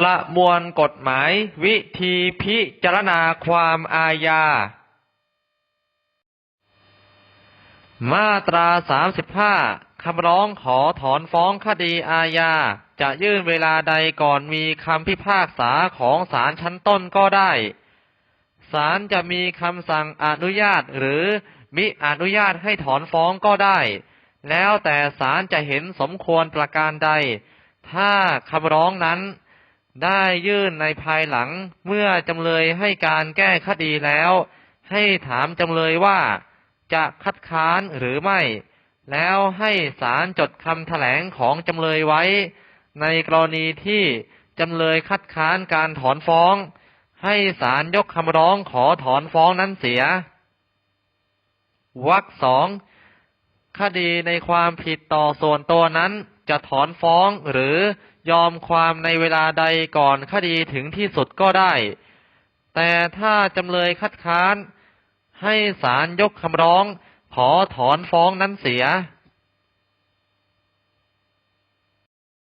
ประมวลกฎหมาย วิธีพิจารณาความอาญา มาตรา35คำร้องขอถอนฟ้องคดีอาญา จะยื่นเวลาใดก่อนมีคำพิพากษาของศาลชั้นต้นก็ได้ศาลจะมีคำสั่งอนุญาตหรือมิอนุญาตให้ถอนฟ้องก็ได้ แล้วแต่ศาลจะเห็นสมควรประการใด ถ้าคำร้องนั้น ได้ยื่นในภายหลังเมื่อจำเลยให้การแก้คดีแล้ว ให้ถามจำเลยว่าจะคัดค้านหรือไม่ แล้วให้ศาลจดคำแถลงของจำเลยไว้ ในกรณีที่จำเลยคัดค้านการถอนฟ้อง ให้ศาลยกคำร้องขอถอนฟ้องนั้นเสีย วรรคสองคดีในความผิดต่อส่วนตัวนั้นจะถอนฟ้องหรือ ยอมความในเวลาใดก่อนคดีถึงที่สุดก็ได้ แต่ถ้าจำเลยคัดค้าน ให้ศาลยกคำร้อง ขอถอนฟ้องนั้นเสีย